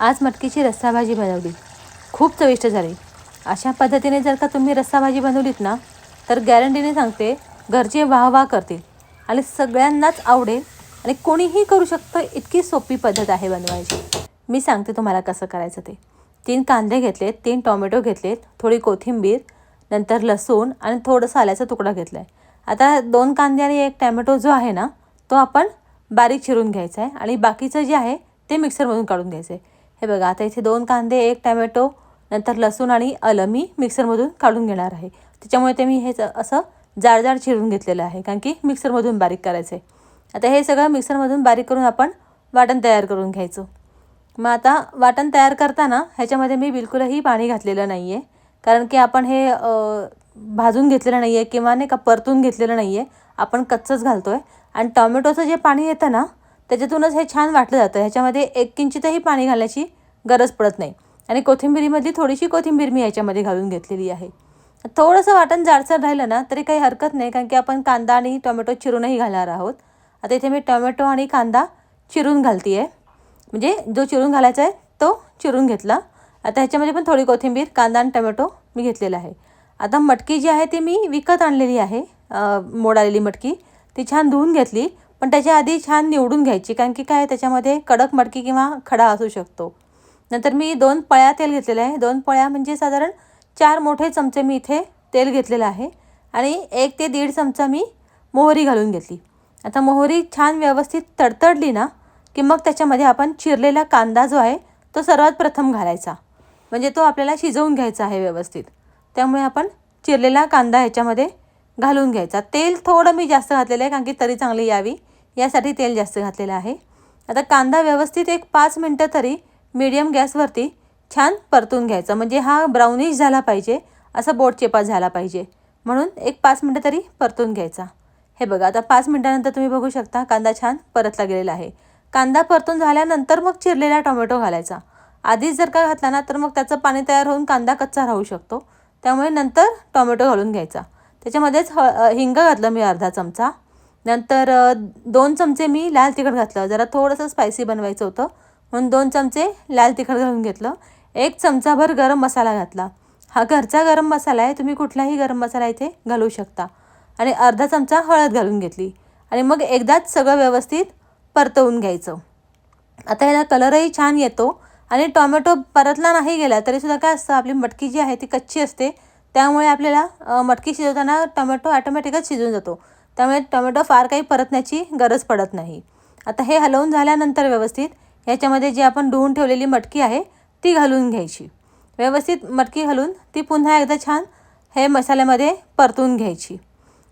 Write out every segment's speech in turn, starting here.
आज मटकीची रस्सा भाजी बनवली. खूप चविष्ट झाली. अशा पद्धतीने जर का तुम्ही रस्सा भाजी बनवलीत ना तर गॅरंटीने सांगते घरचे वाह वाह करतील. आणि सगळ्यांनाच आवडेल. आणि कोणीही करू शकतं इतकी सोपी पद्धत आहे बनवायची. मी सांगते तुम्हाला कसं करायचं ते. तीन कांदे घेतलेत तीन टोमॅटो घेतलेत थोडी कोथिंबीर नंतर लसूण आणि थोडंसं आल्याचा तुकडा घेतला आहे आता दोन कांदे आणि एक टॅमॅटो जो आहे ना तो आपण बारीक चिरून घ्यायचा आहे. आणि बाकीचं जे आहे ते मिक्सरमधून काढून घ्यायचं आहे. हे बघा आता इथे दोन कांदे एक टॅमॅटो नंतर लसूण आणि अलं मी मिक्सरमधून काढून घेणार आहे. त्याच्यामुळे ते मी हे असं जाड जाड चिरून घेतलेलं आहे कारण की मिक्सरमधून बारीक करायचं आहे आता हे सगळं मिक्सरमधून बारीक करून आपण वाटण तयार करून घ्यायचं. मग आता वाटण तयार करताना ह्याच्यामध्ये मी बिलकुलही पाणी घातलेलं नाही आहे कारण की आपण हे भाजून घेतलेलं नाही आहे किंवा नाही का परतून घेतलेलं नाही आहे आपण कच्चंच घालतो आहे आणि टॉमॅटोचं जे पाणी येतं ना त्याच्यातूनच हे छान वाटलं जातं. ह्याच्यामध्ये एक किंचितही पाणी घालायची गरज पडत नाही. आणि कोथिंबिरीमधली थोडीशी कोथिंबीर मी याच्यामध्ये घालून घेतलेली आहे. थोडंसं वाटण जाडसर राहिलं ना तरी काही हरकत नाही कारण की आपण कांदा आणि टोमॅटो चिरूनही घालणार आहोत. आता इथे मी टोमॅटो आणि कांदा चिरून घालते आहे म्हणजे जो चिरून घालायचा आहे तो चिरून घेतला. आता ह्याच्यामध्ये पण थोडी कोथिंबीर कांदा आणि टोमॅटो मी घेतलेला आहे. आता मटकी जी आहे ती मी विकत आणलेली आहे मोडालेली मटकी. ती छान धुवून घेतली. पण त्याच्या आधी छान निवडून घ्यायची कारण की काय त्याच्यामध्ये कडक मडकी किंवा खडा असू शकतो. नंतर मी दोन पळ्या तेल घेतलेलं आहे. दोन पळ्या म्हणजे साधारण चार मोठे चमचे मी इथे तेल घेतलेलं आहे आणि एक ते दीड चमचा मी मोहरी घालून घेतली. आता मोहरी छान व्यवस्थित तडतडली ना की मग त्याच्यामध्ये आपण चिरलेला कांदा जो आहे तो सर्वात प्रथम घालायचा. म्हणजे तो आपल्याला शिजवून घ्यायचा आहे व्यवस्थित. त्यामुळे आपण चिरलेला कांदा ह्याच्यामध्ये घालून घ्यायचा. तेल थोडं मी जास्त घातलेलं आहे कारण की तरी चांगली यावी. यासाठी तेल जास्त घातलेलं आहे. आता कांदा व्यवस्थित एक पाच मिनटं तरी मीडियम गॅसवरती छान परतून घ्यायचा. म्हणजे हा ब्राउनिश झाला पाहिजे असा बोट चेपा झाला पाहिजे. म्हणून एक पाच मिनटं तरी परतून घ्यायचा. हे बघा आता पाच मिनटानंतर तुम्ही बघू शकता कांदा छान परतला गेलेला आहे. कांदा परतून झाल्यानंतर मग चिरलेला टोमॅटो घालायचा. आधीच जर का घातला ना तर मग त्याचं पाणी तयार होऊन कांदा कच्चा राहू शकतो. त्यामुळे नंतर टोमॅटो घालून घ्यायचा. त्याच्यामध्येच ह हिंग घातलं मी अर्धा चमचा. नंतर दोन चमचे मी लाल तिखट घातलं. जरा थोडंसं स्पायसी बनवायचं होतं. म्हणून दोन चमचे लाल तिखट घालून घेतलं. एक चमचाभर गरम मसाला घातला. हा घरचा गरम मसाला आहे. तुम्ही कुठलाही गरम मसाला इथे घालू शकता. आणि अर्धा चमचा हळद घालून घेतली. आणि मग एकदाच सगळं व्यवस्थित परतवून घ्यायचं. आता ह्याला कलरही छान येतो. आणि टॉमॅटो परतला नाही गेला तरीसुद्धा काय असतं? आपली मटकी जी आहे ती कच्ची असते. त्यामुळे आपल्याला मटकी शिजवताना टोमॅटो ॲटोमॅटिकच शिजून जातो. त्यामुळे टोमॅटो फार काही परतण्याची गरज पडत नाही. आता हे हलवून झाल्यानंतर व्यवस्थित ह्याच्यामध्ये जी आपण धुवून ठेवलेली मटकी आहे ती घालून घ्यायची. व्यवस्थित मटकी घालून ती पुन्हा एकदा छान हे मसाल्यामध्ये परतून घ्यायची.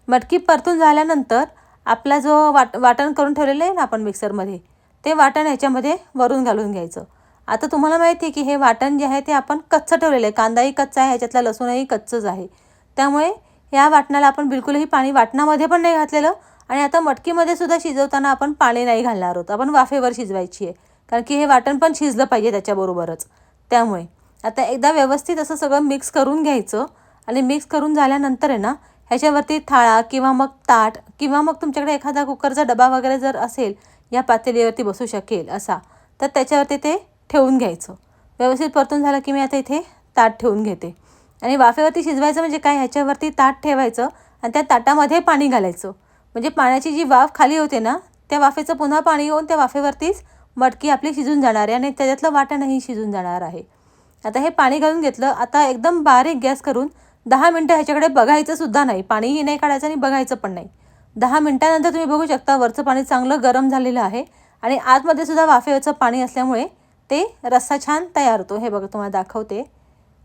मटकी परतून झाल्यानंतर आपला जो वाट वाटण करून ठेवलेलं आहे ना आपण मिक्सरमध्ये ते वाटण ह्याच्यामध्ये वरून घालून घ्यायचं. आता तुम्हाला माहिती आहे की हे वाटण जे आहे ते आपण कच्चं ठेवलेलं आहे. कांदाही कच्चा आहे ह्याच्यातला लसूणही कच्चंच आहे. त्यामुळे या वाटणाला आपण बिलकुलही पाणी वाटणामध्ये पण नाही घातलेलं आणि आता मटकीमध्ये सुद्धा शिजवताना आपण पाणी नाही घालणार आहोत. आपण वाफेवर शिजवायची आहे. कारण की हे वाटण पण शिजलं पाहिजे त्याच्याबरोबरच. त्यामुळे आता एकदा व्यवस्थित असं सगळं मिक्स करून घ्यायचं आणि मिक्स करून झाल्यानंतर आहे ना ह्याच्यावरती थाळा किंवा मग ताट किंवा मग तुमच्याकडे एखादा कुकरचा डबा वगैरे जर असेल या पातेलीवरती बसू शकेल असा. तर त्याच्यावरती ते ठेवून घ्यायचं. व्यवस्थित परतून झालं की मी आता इथे ताट ठेवून घेते. आणि वाफेवरती शिजवायचं म्हणजे काय? ह्याच्यावरती ताट ठेवायचं आणि त्या ताटामध्ये पाणी घालायचं. म्हणजे पाण्याची जी वाफ खाली होते ना त्या वाफेचं पुन्हा पाणी येऊन त्या वाफेवरतीच मटकी आपली शिजून जाणार आहे आणि त्याच्यातलं वाटणही शिजून जाणार आहे. आता हे पाणी घालून घेतलं आता एकदम बारीक गॅस करून दहा मिनटं ह्याच्याकडे बघायचं सुद्धा नाही. पाणीही नाही काढायचं आणि बघायचं पण नाही. दहा मिनटानंतर तुम्ही बघू शकता वरचं पाणी चांगलं गरम झालेलं आहे आणि आतमध्ये सुद्धा वाफेवरचं पाणी असल्यामुळे ते रस्सा छान तयार होतो. हे बघा तुम्हाला दाखवते.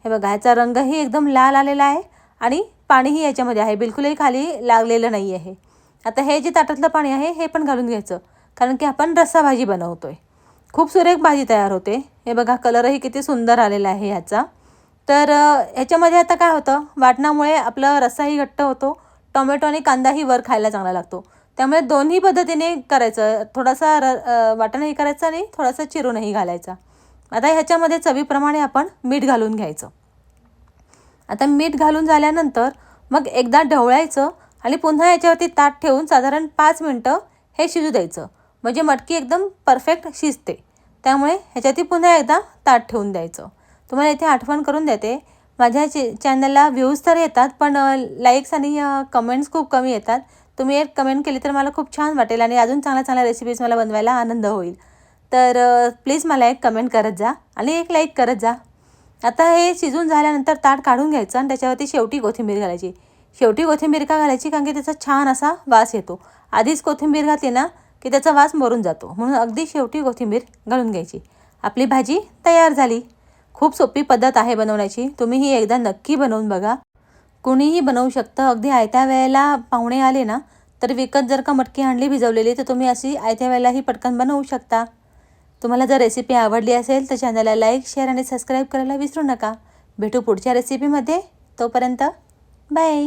हे बघा ह्याचा रंगही एकदम लाल आलेला आहे आणि पाणीही याच्यामध्ये आहे. बिलकुलही खाली लागलेलं नाही आहे. आता हे जे ताटातलं पाणी आहे हे पण घालून घ्यायचं. कारण की आपण रस्सा भाजी बनवतो आहे खूप सुरेख भाजी तयार होते. हे बघा कलरही किती सुंदर आलेला आहे ह्याचा. तर ह्याच्यामध्ये आता काय होतं? वाटणामुळे आपला रस्साही घट्ट होतो. टोमॅटो आणि कांदाही वर खायला चांगला लागतो. त्यामुळे दोन्ही पद्धतीने करायचं. थोडासा र अ, वाटणही आणि थोडासा चिरूनही घालायचा. आता ह्याच्यामध्ये चवीप्रमाणे आपण मीठ घालून घ्यायचं. आता मीठ घालून झाल्यानंतर मग एकदा ढवळायचं आणि पुन्हा याच्यावरती ताट ठेवून साधारण पाच मिनटं हे शिजू द्यायचं. म्हणजे मटकी एकदम परफेक्ट शिजते. त्यामुळे ह्याच्यातही पुन्हा एकदा ताट ठेवून द्यायचं. तुम्हाला इथे आठवण करून देते. माझ्या चे चॅनलला व्ह्यूज तर येतात पण लाईक्स आणि कमेंट्स खूप कमी येतात. तुम्ही एक कमेंट केली तर मला खूप छान वाटेल आणि अजून चांगल्या चांगल्या रेसिपीज मला बनवायला आनंद होईल. तर प्लीज मला एक कमेंट करत जा आणि एक लाईक करत जा. आता हे शिजून झाल्यानंतर ताट काढून घ्यायचं आणि त्याच्यावरती शेवटी कोथिंबीर घालायची. शेवटी कोथिंबीर का घालायची? कारण की त्याचा छान असा वास येतो. आधीच कोथिंबीर घातली ना की त्याचा वास मरून जातो. म्हणून अगदी शेवटी कोथिंबीर घालून घ्यायची. आपली भाजी तयार झाली. खूप सोपी पद्धत आहे बनवण्याची. तुम्ही ही एकदा नक्की बनवून बघा. कुणीही बनवू शकतं. अगदी आयत्या वेळेला पाहुणे आले ना तर विकत जर का मटकी आणली भिजवलेली तर तुम्ही अशी आयत्या वेळेलाही पटकन बनवू शकता. तुम्हाला जर रेसिपी आवडली असेल तर चॅनलला लाईक शेअर आणि सबस्क्राईब करायला विसरू नका. भेटू पुढच्या रेसिपीमध्ये तोपर्यंत बाय